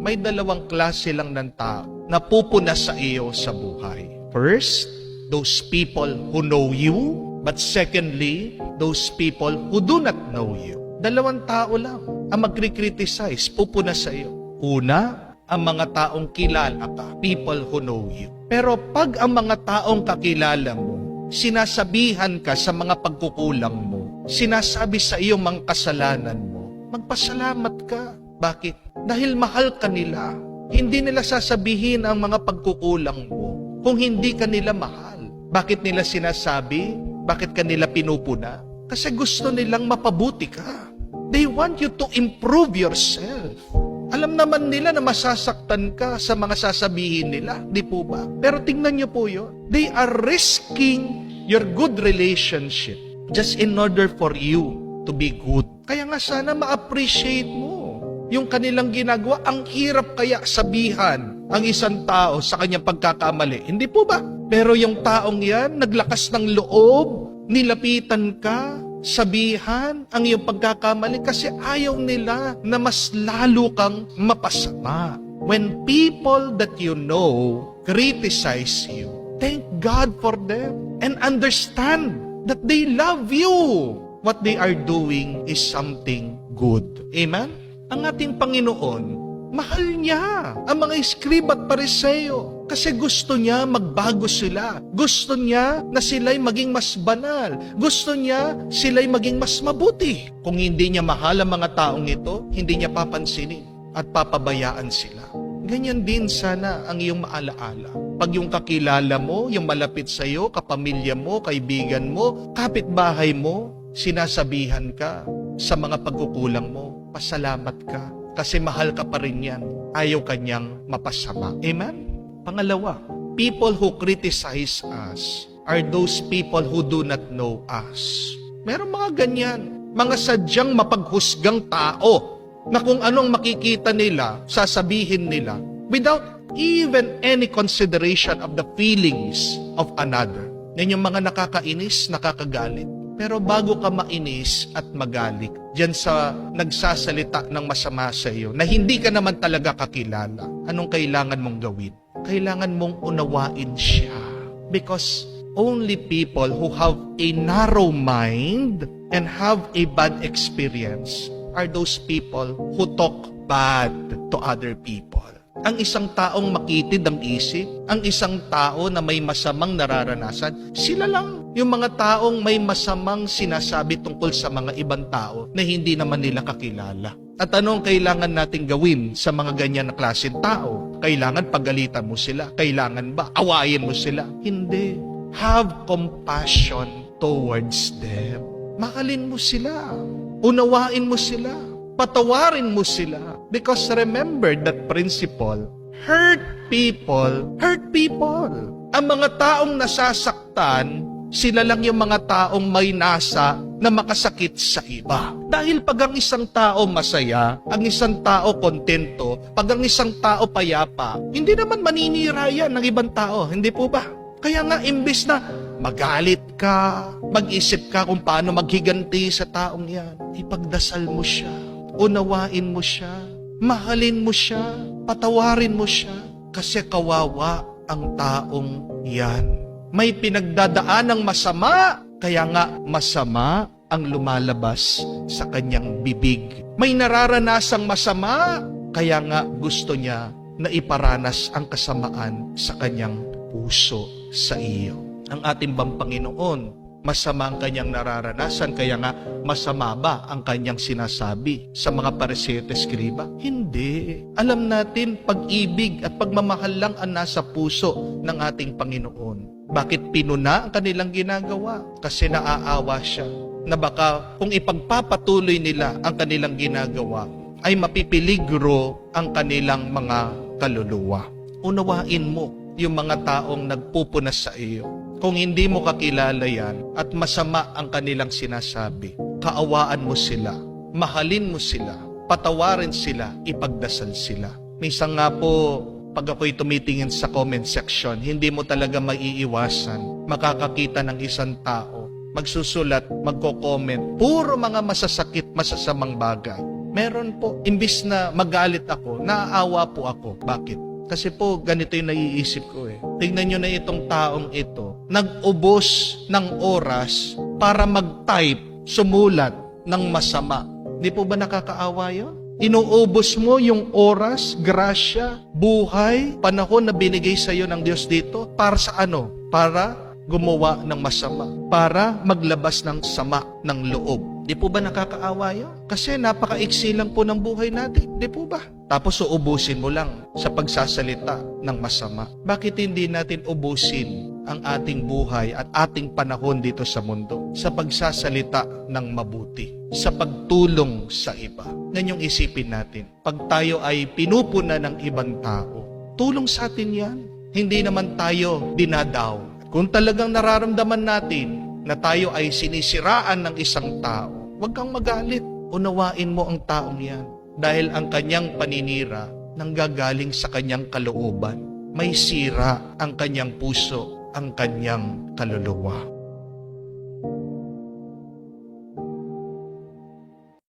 may dalawang klase lang ng tao na pupuna sa iyo sa buhay. First, those people who know you, but secondly, those people who do not know you. Dalawang tao lang ang magkri-criticize, pupuna sa iyo. Una, ang mga taong kilala ka, people who know you. Pero pag ang mga taong kakilala mo, sinasabihan ka sa mga pagkukulang mo, sinasabi sa iyo mga kasalanan mo, magpasalamat ka. Bakit? Dahil mahal ka nila. Hindi nila sasabihin ang mga pagkukulang mo kung hindi ka nila mahal. Bakit nila sinasabi? Bakit ka nila pinupuna? Kasi gusto nilang mapabuti ka. They want you to improve yourself. Alam naman nila na masasaktan ka sa mga sasabihin nila, di po ba? Pero tingnan niyo po yun. They are risking your good relationship just in order for you to be good. Kaya nga sana ma-appreciate mo yung kanilang ginagawa. Ang hirap kaya sabihan ang isang tao sa kanyang pagkakamali. Hindi po ba? Pero yung taong yan, naglakas ng loob, nilapitan ka, sabihan ang iyong pagkakamali kasi ayaw nila na mas lalo kang mapasama. When people that you know criticize you, thank God for them and understand that they love you. What they are doing is something good. Amen? Ang ating Panginoon, mahal niya ang mga iskrib at pariseo kasi gusto niya magbago sila. Gusto niya na sila'y maging mas banal. Gusto niya sila'y maging mas mabuti. Kung hindi niya mahal ang mga taong ito, hindi niya papansinin at papabayaan sila. Ganyan din sana ang iyong maalaala. Pag yung kakilala mo, yung malapit sa iyo, kapamilya mo, kaibigan mo, kapitbahay mo, sinasabihan ka sa mga pagkukulang mo, pasalamat ka kasi mahal ka pa rin yan. Ayaw kanyang mapasama. Amen? Pangalawa, people who criticize us are those people who do not know us. Meron mga ganyan, mga sadyang mapaghusgang tao na kung anong makikita nila, sasabihin nila without even any consideration of the feelings of another. Yan yung mga nakakainis, nakakagalit. Pero bago ka mainis at magalit, dyan sa nagsasalita ng masama sa iyo, na hindi ka naman talaga kakilala, anong kailangan mong gawin? Kailangan mong unawain siya. Because only people who have a narrow mind and have a bad experience are those people who talk bad to other people. Ang isang taong makitid ang isip, ang isang tao na may masamang nararanasan, sila lang yung mga taong may masamang sinasabi tungkol sa mga ibang tao na hindi naman nila kakilala. At anong kailangan nating gawin sa mga ganyan na klaseng tao? Kailangan pagalitan mo sila? Kailangan ba awayin mo sila? Hindi. Have compassion towards them. Mahalin mo sila. Unawain mo sila. Patawarin mo sila. Because remember that principle, hurt people, hurt people. Ang mga taong nasasaktan, sila lang yung mga taong may nasa na makasakit sa iba. Dahil pag ang isang tao masaya, ang isang tao kontento, pag ang isang tao payapa, hindi naman maninira yan ng ibang tao, hindi po ba? Kaya nga, imbis na magalit ka, mag-isip ka kung paano maghiganti sa taong yan, ipagdasal mo siya, unawain mo siya, mahalin mo siya, patawarin mo siya, kasi kawawa ang taong yan. May pinagdadaan ng masama, kaya nga masama ang lumalabas sa kanyang bibig. May nararanasang masama, kaya nga gusto niya na iparanas ang kasamaan sa kanyang puso sa iyo. Ang ating bang Panginoon, masama ang kanyang nararanasan, kaya nga masama ba ang kanyang sinasabi sa mga pariseo at eskriba? Hindi. Alam natin, pag-ibig at pagmamahal lang ang nasa puso ng ating Panginoon. Bakit pinuna ang kanilang ginagawa? Kasi naaawa siya na baka kung ipagpapatuloy nila ang kanilang ginagawa, ay mapipiligro ang kanilang mga kaluluwa. Unawain mo yung mga taong nagpupunas sa iyo. Kung hindi mo kakilala yan at masama ang kanilang sinasabi, kaawaan mo sila, mahalin mo sila, patawarin sila, ipagdasal sila. Minsan nga po, pag ako'y tumitingin sa comment section, hindi mo talaga maiiwasan makakakita ng isang tao, magsusulat, magko-comment, puro mga masasakit, masasamang bagay. Meron po. Imbis na magalit ako, naaawa po ako. Bakit? Kasi po, ganito yung naiisip ko eh. Tingnan nyo na itong taong ito. Nag-ubos ng oras para mag-type, sumulat ng masama. Di po ba nakakaawa yun? Inuubos mo yung oras, grasya, buhay, panahon na binigay sa iyo ng Diyos dito para sa ano? Para gumawa ng masama, para maglabas ng sama ng loob. Di po ba nakakaawa yun? Kasi napakaiksi lang po ng buhay natin. Di po ba? Tapos uubusin mo lang sa pagsasalita ng masama. Bakit hindi natin ubusin ang ating buhay at ating panahon dito sa mundo sa pagsasalita ng mabuti, sa pagtulong sa iba. Yan yung isipin natin. Pag tayo ay pinupuna ng ibang tao, tulong sa atin yan. Hindi naman tayo dinadaw. Kung talagang nararamdaman natin na tayo ay sinisiraan ng isang tao, huwag kang magalit. Unawain mo ang taong yan. Dahil ang kanyang paninira nanggagaling sa kanyang kalooban. May sira ang kanyang puso, ang kanyang kaluluwa.